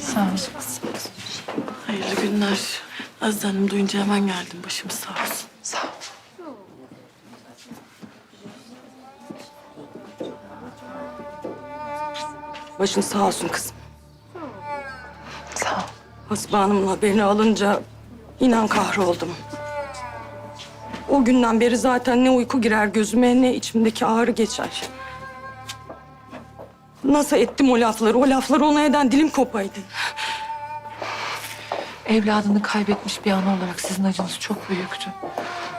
Sağ ol. Hayırlı günler. Aziz Hanım duyunca hemen geldim. Başım sağ olsun. Sağ ol. Başın sağ olsun kızım. Sağ ol. Hasibe Hanım'ın haberini alınca inan kahroldum. O günden beri zaten ne uyku girer gözüme ne içimdeki ağrı geçer. Nasıl ettim o lafları? O lafları ona eden dilim kopaydı. Evladını kaybetmiş bir ana olarak sizin acınız çok büyüktü.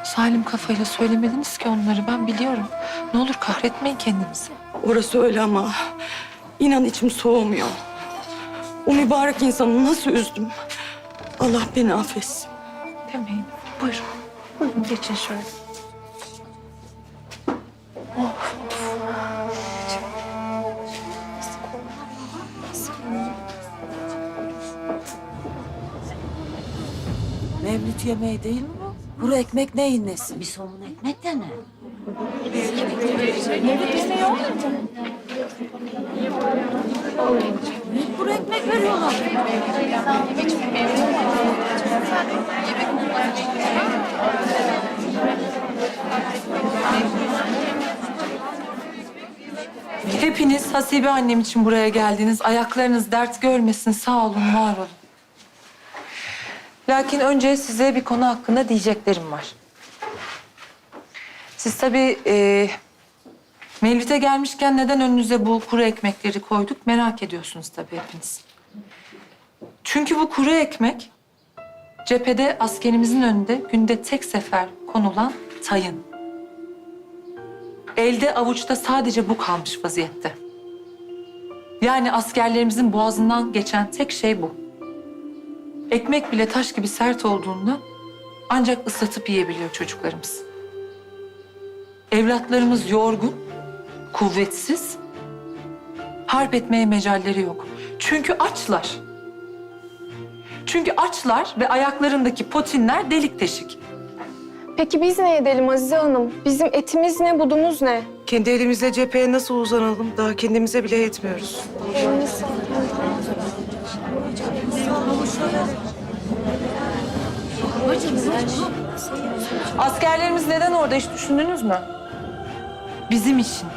Salim kafayla söylemediniz ki onları ben biliyorum. Ne olur kahretmeyin kendinizi. Orası öyle ama inan içim soğumuyor. O mübarek insanı nasıl üzdüm? Allah beni affetsin. Demeyin. Buyurun. Buyurun geçin şöyle. Mevlüt yemeği değil mi bu? Kuru ekmek neyin nesi? Bir somun ekmek de ne? Kuru ekmek veriyorlar. Hepiniz Hasibe annem için buraya geldiniz. Ayaklarınız dert görmesin. Sağ olun, var olun. Lakin önce size bir konu hakkında diyeceklerim var. Siz tabii e, Mevlüt'e gelmişken neden önünüze bu kuru ekmekleri koyduk merak ediyorsunuz tabii hepiniz. Çünkü bu kuru ekmek cephede askerimizin önünde günde tek sefer konulan tayın. Elde avuçta sadece bu kalmış vaziyette. Yani askerlerimizin boğazından geçen tek şey bu. Ekmek bile taş gibi sert olduğunda ancak ıslatıp yiyebiliyor çocuklarımız. Evlatlarımız yorgun, kuvvetsiz, harp etmeye mecalleri yok. Çünkü açlar. Çünkü açlar ve ayaklarındaki potinler delik deşik. Peki biz ne edelim Azize Hanım? Bizim etimiz ne, budumuz ne? Kendi elimizle cepheye nasıl uzanalım? Daha kendimize bile yetmiyoruz. Askerlerimiz neden orada hiç düşündünüz mü? Bizim için.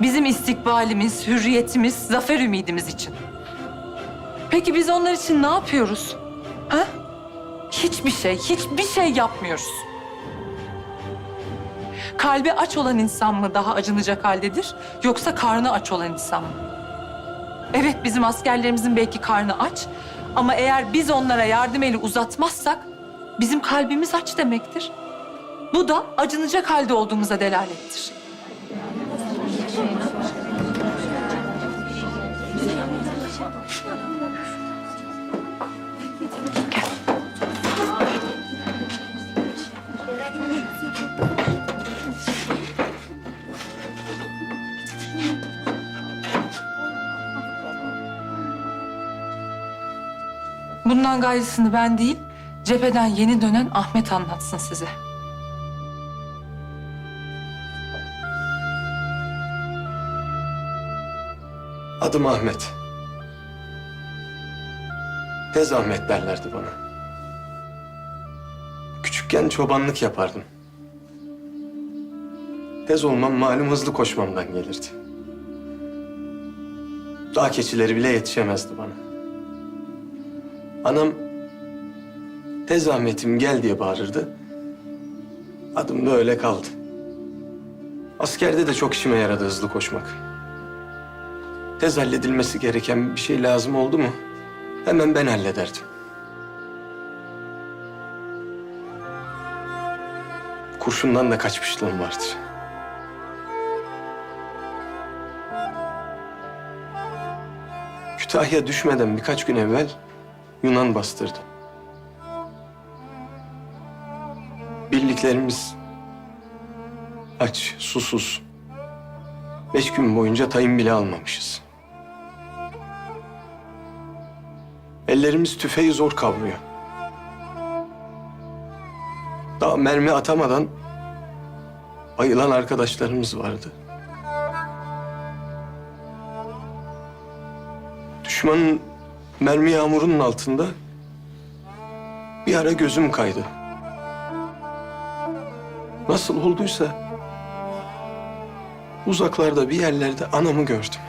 Bizim istikbalimiz, hürriyetimiz, zafer ümidimiz için. Peki biz onlar için ne yapıyoruz? Ha? Hiçbir şey, hiçbir şey yapmıyoruz. Kalbi aç olan insan mı daha acınacak haldedir yoksa karnı aç olan insan mı? Evet bizim askerlerimizin belki karnı aç ama eğer biz onlara yardım eli uzatmazsak bizim kalbimiz aç demektir. Bu da acınacak halde olduğumuza delalettir. Bundan gayrısını ben değil, cepheden yeni dönen Ahmet anlatsın size. Adım Ahmet. Tez Ahmet derlerdi bana. Küçükken çobanlık yapardım. Tez olmam malum hızlı koşmamdan gelirdi. Dağ keçileri bile yetişemezdi bana. Anam Tez Ahmet'im gel diye bağırırdı. Adım da öyle kaldı. Askerde de çok işime yaradı hızlı koşmak. Tez halledilmesi gereken bir şey lazım oldu mu hemen ben hallederdim. Kurşundan da kaçmışlığım vardır. Kütahya düşmeden birkaç gün evvel Yunan bastırdı. Birliklerimiz aç, susuz. Beş gün boyunca tayin bile almamışız. Ellerimiz tüfeği zor kavruyor. Daha mermi atamadan bayılan arkadaşlarımız vardı. Düşmanın mermi yağmurunun altında bir ara gözüm kaydı. Nasıl olduysa uzaklarda bir yerlerde anamı gördüm.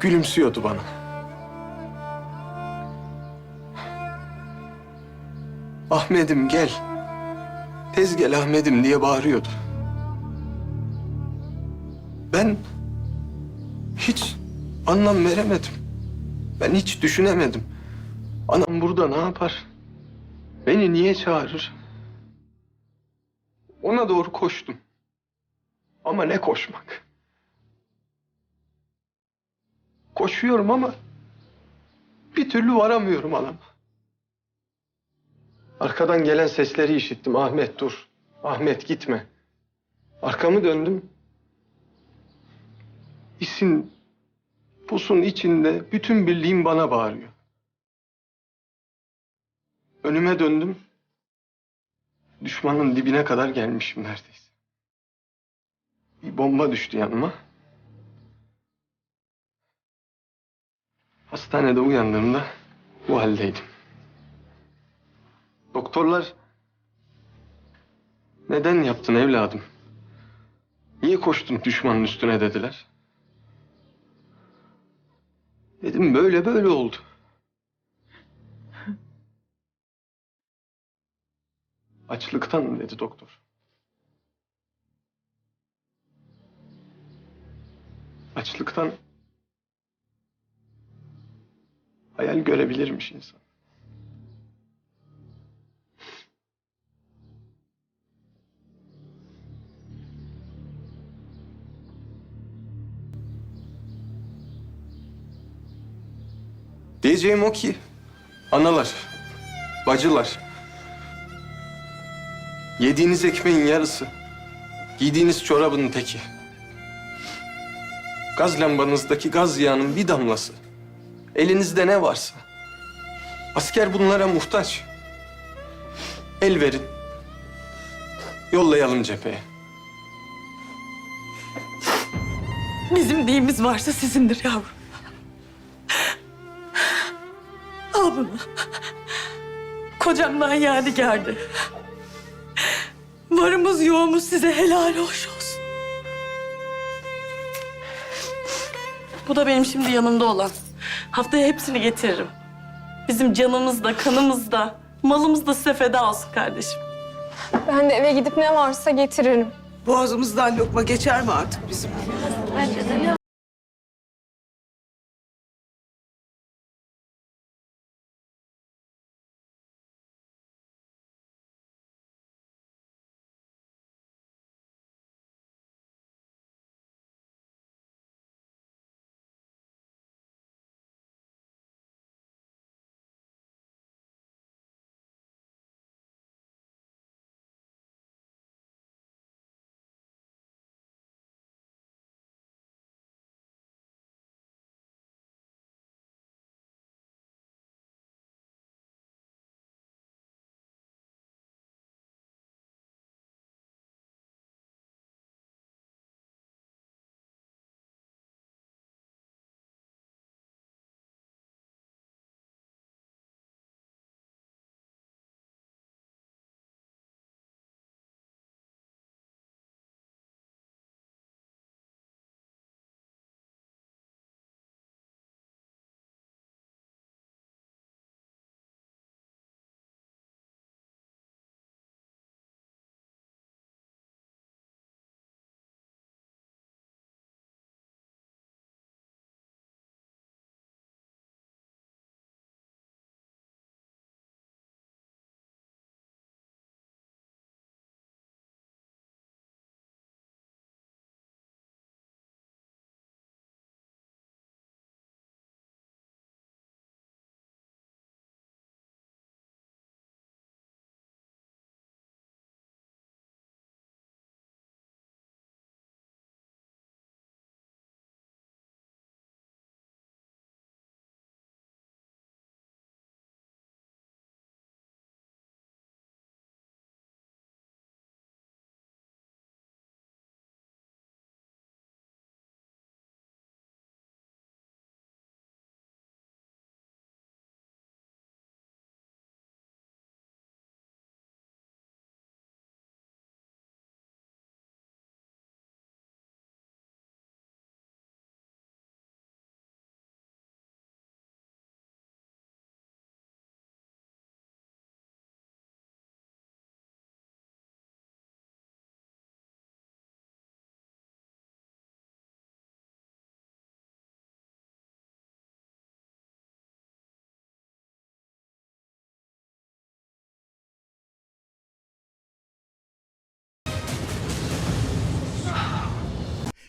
Gülümsüyordu bana. Ahmet'im gel. Tez gel Ahmet'im diye bağırıyordu. Ben anlam veremedim. Ben hiç düşünemedim. Anam burada ne yapar? Beni niye çağırır? Ona doğru koştum. Ama ne koşmak? Koşuyorum ama bir türlü varamıyorum anama. Arkadan gelen sesleri işittim. Ahmet dur. Ahmet gitme. Arkamı döndüm. İsin, pusun içinde bütün birliğim bana bağırıyor. Önüme döndüm. Düşmanın dibine kadar gelmişim neredeyse. Bir bomba düştü yanıma. Hastanede uyandığımda bu haldeydim. Doktorlar neden yaptın evladım? Niye koştun düşmanın üstüne dediler. Dedim böyle böyle oldu. Açlıktan dedi doktor. Açlıktan hayal görebilirmiş insan. Diyeceğim o ki analar, bacılar yediğiniz ekmeğin yarısı, giydiğiniz çorabın teki. Gaz lambanızdaki gaz yağının bir damlası. Elinizde ne varsa. Asker bunlara muhtaç. El verin. Yollayalım cepheye. Bizim neyimiz varsa sizindir yavrum. Al bunu. Kocamdan yadigardı. Varımız yoğumuz size helal hoş olsun. Bu da benim şimdi yanımda olan. Haftaya hepsini getiririm. Bizim canımız da, kanımız da, malımız da size feda olsun kardeşim. Ben de eve gidip ne varsa getiririm. Boğazımızdan lokma geçer mi artık bizim?